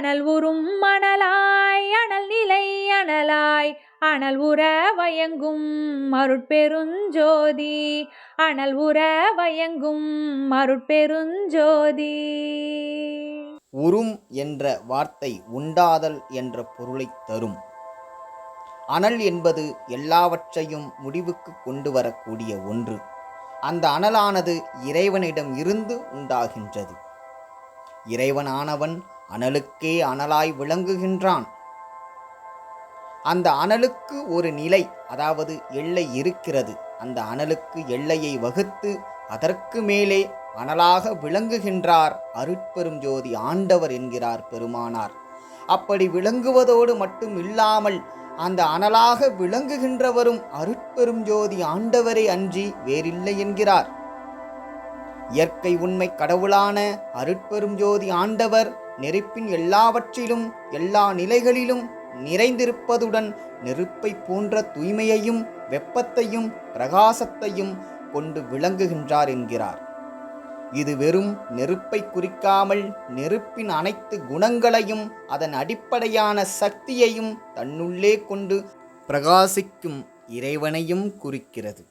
அனல் உறும் மணலாய் அனல் நிலை அனலாய் அனல் உற வயங்கும் அருட்பெருஞ்சோதி அனல் உற வயங்கும் அருட்பெருஞ்சோதி. உறும் என்ற வார்த்தை உண்டாதல் என்ற பொருளை தரும். அனல் என்பது எல்லாவற்றையும் முடிவுக்கு கொண்டு வரக்கூடிய ஒன்று. அந்த அனலானது இறைவனிடம் இருந்து உண்டாகின்றது. இறைவனானவன் அனலுக்கே அனலாய் விளங்குகின்றான். அந்த அனலுக்கு ஒரு நிலை அதாவது எல்லை இருக்கிறது. அந்த அனலுக்கு எல்லையை வகுத்து அதற்கு மேலே அனலாக விளங்குகின்றார் அருட்பெரும் ஜோதி ஆண்டவர் என்கிறார் பெருமானார். அப்படி விளங்குவதோடு மட்டும் இல்லாமல் அந்த அனலாக விளங்குகின்றவரும் அருட்பெரும் ஜோதி ஆண்டவரே அன்றி வேறில்லை என்கிறார். இயற்கை உண்மை கடவுளான அருட்பெரும் ஜோதி ஆண்டவர் நெருப்பின் எல்லாவற்றிலும் எல்லா நிலைகளிலும் நிறைந்திருப்பதுடன் நெருப்பை போன்ற தூய்மையையும் வெப்பத்தையும் பிரகாசத்தையும் கொண்டு விளங்குகின்றார் என்கிறார். இது வெறும் நெருப்பை குறிக்காமல் நெருப்பின் அனைத்து குணங்களையும் அதன் அடிப்படையான சக்தியையும் தன்னுள்ளே கொண்டு பிரகாசிக்கும் இறைவனையும் குறிக்கிறது.